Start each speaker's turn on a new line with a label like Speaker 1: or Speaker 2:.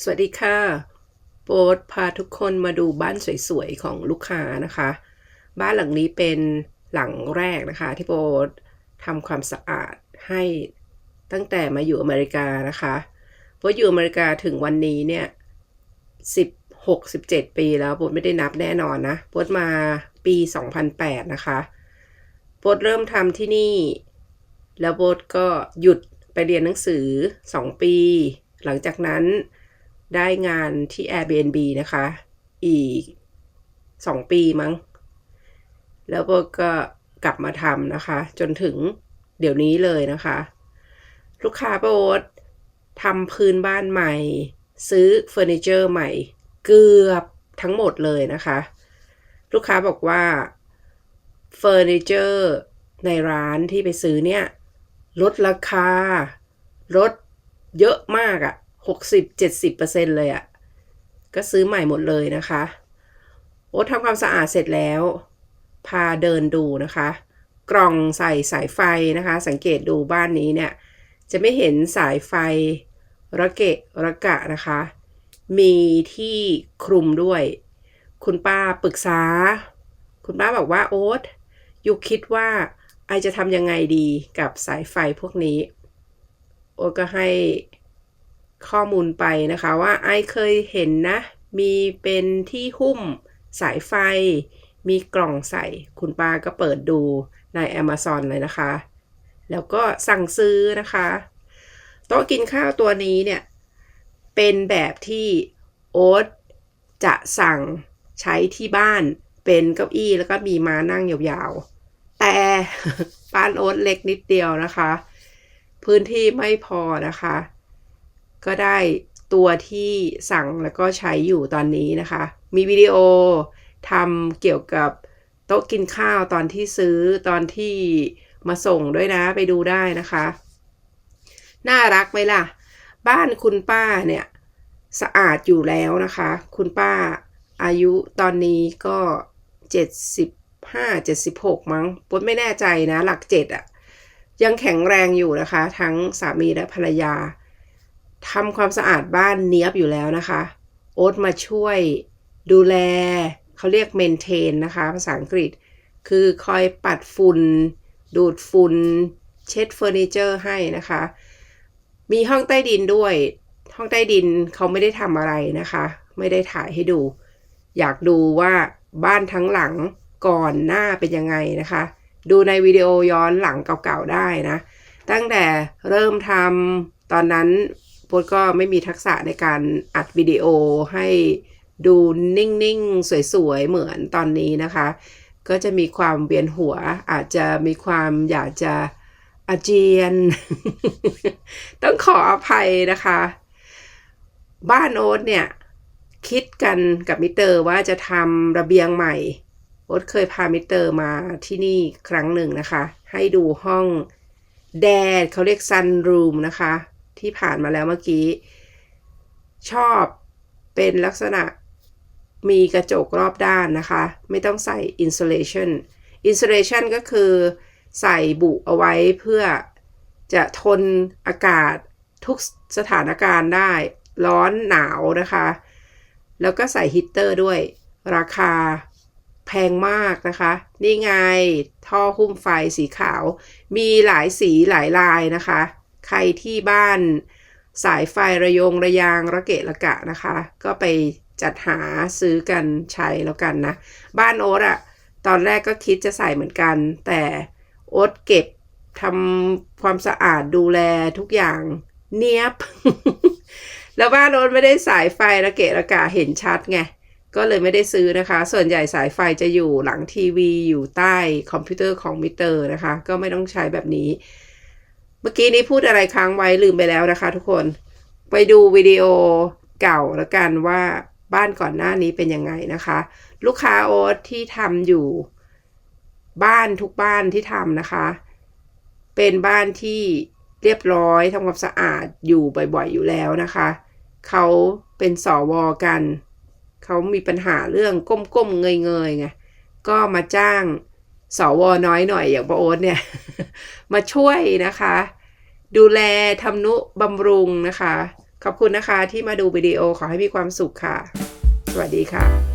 Speaker 1: สวัสดีค่ะ โปรดพาทุกคนมาดูบ้านสวยๆ ของลูกค้านะคะ บ้านหลังนี้เป็นหลังแรกนะคะ ที่โปรดทำความสะอาดให้ตั้งแต่มาอยู่อเมริกานะคะโปรดอยู่อเมริกาถึงวันนี้เนี่ยสิบหกสิบเจ็ดปีแล้วโปรดไม่ได้นับแน่นอนนะโปรดมาปีสองพันแปดนะคะโปรดเริ่มทำที่นี่ แล้วโบทก็หยุดไปเรียนหนังสือ2ปี หลังจากนั้น ได้งานที่ Airbnb นะคะ อีก2ปีมั้ง แล้วโบก็กลับมาทำนะคะ จนถึงเดี๋ยวนี้เลยนะคะ ลูกค้าโบททำพื้นบ้านใหม่ ซื้อเฟอร์นิเจอร์ใหม่ เกือบทั้งหมดเลยนะคะ ลูกค้าบอกว่าเฟอร์นิเจอร์ในร้านที่ไปซื้อเนี่ย ลดราคา ลดเยอะมากอะ่ะ หกสิบเจ็ดสิบเปอร์เซ็นเลยอะ่ะ ก็ซื้อใหม่หมดเลยนะคะ โอ้ทำความสะอาดเสร็จแล้ว พาเดินดูนะคะ กล่องใส่สายไฟนะคะ สังเกตดูบ้านนี้เนี่ย จะไม่เห็นสายไฟระเกะระกะนะคะ มีที่คลุมด้วย คุณป้าปรึกษา คุณป้าบอกว่าโอ๊ตยูคิดว่าไอจะทำยังไงดีกับสายไฟพวกนี้ โอ๊ตก็ให้ ข้อมูลไปนะคะว่าไอเคยเห็นนะ มีเป็นที่หุ้มสายไฟ มีกล่องใส่ คุณป้าก็เปิดดูใน Amazon เลยนะคะ แล้วก็สั่งซื้อนะคะ โต๊ะกินข้าวตัวนี้เนี่ย เป็นแบบที่โอ๊ตจะสั่งใช้ที่บ้านเป็นเก้าอี้แล้วก็มีม้านั่งยาวๆ แต่บ้านโอ๊ตเล็กนิดเดียวนะคะ พื้นที่ไม่พอนะคะ ก็ได้ตัวที่สั่งแล้วก็ใช้อยู่ตอนนี้นะคะ มีวิดีโอทำเกี่ยวกับโต๊ะกินข้าวตอนที่ซื้อตอนที่มาส่งด้วยนะไปดูได้นะคะ น่ารักไหมล่ะ บ้านคุณป้าเนี่ยสะอาดอยู่แล้วนะคะ คุณป้าอายุตอนนี้ก็เจ็ดสิบห้าเจ็ดสิบหกมั้งปุ๊ไม่แน่ใจนะ หลักเจ็ดอะยังแข็งแรงอยู่นะคะ ทั้งสามีและภรรยา ทำความสะอาดบ้านเนี้ยบอยู่แล้วนะคะ โอ๊ตมาช่วยดูแล เขาเรียกเมนเทนนะคะ ภาษาอังกฤษ คือคอยปัดฝุ่น ดูดฝุ่น เช็ดเฟอร์นิเจอร์ให้นะคะ มีห้องใต้ดินด้วย ห้องใต้ดินเขาไม่ได้ทำอะไรนะคะ ไม่ได้ถ่ายให้ดู อยากดูว่าบ้านทั้งหลังก่อนหน้าเป็นยังไงนะคะ ดูในวิดีโอย้อนหลังเก่าๆได้นะ ตั้งแต่เริ่มทำตอนนั้น โปดก็ไม่มีทักษะในการอัดวิดีโอให้ดูนิ่งๆ สวยๆ เหมือนตอนนี้นะคะ ก็จะมีความเวียนหัว อาจจะมีความอยากจะอาเจียน ต้องขออภัยนะคะ บ้านโอ๊ตเนี่ย คิดกันกับมิเตอร์ว่าจะทำระเบียงใหม่ โอ๊ตเคยพามิเตอร์มาที่นี่ครั้งหนึ่งนะคะ ให้ดูห้องแดดเขาเรียกซันรูมนะคะ ที่ผ่านมาแล้วเมื่อกี้ ชอบเป็นลักษณะมีกระจกรอบด้านนะคะ ไม่ต้องใส่อินส u l a t i o n อินส u l a t i o n ก็คือใส่บุเอาไว้เพื่อจะทนอากาศทุกสถานการณ์ได้ ร้อนหนาวนะคะ แล้วก็ใส่ฮีตเตอร์ด้วยราคาแพงมากนะคะ นี่ไงท่อหุ้มไฟสีขาว มีหลายสีหลายลายนะคะ ใครที่บ้านสายไฟระยงระยางระเกะระกะนะคะ ก็ไปจัดหาซื้อกันใช้แล้วกันนะ บ้านโอ๊ตอะตอนแรกก็คิดจะใส่เหมือนกัน แต่โอ๊ตเก็บทำความสะอาดดูแลทุกอย่างเนียบ แล้วบ้านโอ๊ตไม่ได้สายไฟระเกะระกะเห็นชัดไงก็เลยไม่ได้ซื้อนะคะ ส่วนใหญ่สายไฟจะอยู่หลังทีวีอยู่ใต้คอมพิวเตอร์ของมิเตอร์นะคะ ก็ไม่ต้องใช้แบบนี้ เมื่อกี้นี้พูดอะไรค้างไว้ลืมไปแล้วนะคะ ทุกคน ไปดูวิดีโอเก่าแล้วกันว่าบ้านก่อนหน้านี้เป็นยังไงนะคะ ลูกค้าโอ๊ตที่ทำอยู่ บ้านทุกบ้านที่ทำนะคะ เป็นบ้านที่เรียบร้อยทำความสะอาดอยู่บ่อยๆอยู่แล้วนะคะ เขาเป็นสอวอกัน เขามีปัญหาเรื่องก้มๆเงยๆไงก็มาจ้าง สอวอน้อยหน่อยอย่างพระโอ๊ตเนี่ย มาช่วยนะคะ ดูแลทำนุบำรุงนะคะ ขอบคุณนะคะที่มาดูวิดีโอขอให้มีความสุขค่ะ สวัสดีค่ะ